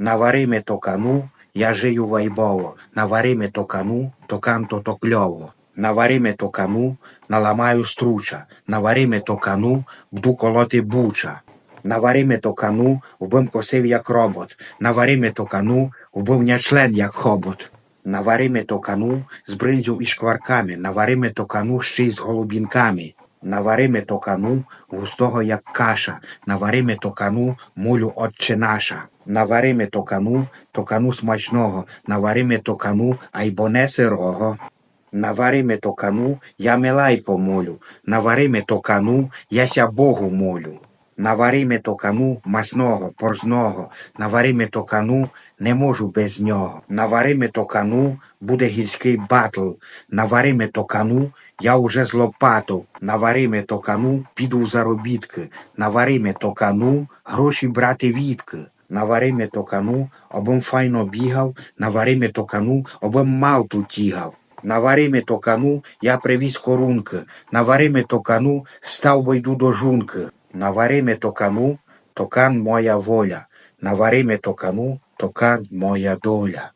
Навари ми токану, я жию вайбово. Навари ми токану, токан то то кльово. Навари ми токану, наламаю струча. Навари ми токану, буду колоти буча. Навари ми токану, вбим косив як робот. Навари ми токану, вбив ня член як хобот. Навари ми токану з бринзю і шкварками. Навари ми токану ще й з голубінками. Навари ми токану густого як каша. Навари ми токану мулю отче наша. Навари ми токану, смачного. Навари ми токану, айбо не сирого. Навари ми токану, я милай помолю. Навари ми токану, я ся Богу молю. Навари ми токану масного, порзного. Навари ми токану, не можу без нього. Навари ми токану, буде гірський батл. Навари ми токану, я уже з лопату. Навари ми токану, піду заробітки. Навари ми токану, гроші брати відки. Навари ми токану, обом файно бігав, навари ми токану, обом малту тігав. Навари ми токану, я привіз корунки. Навари ми токану, став бо йду до жунки. Навари ми токану, токан моя воля. Навари ми токану, токан моя доля.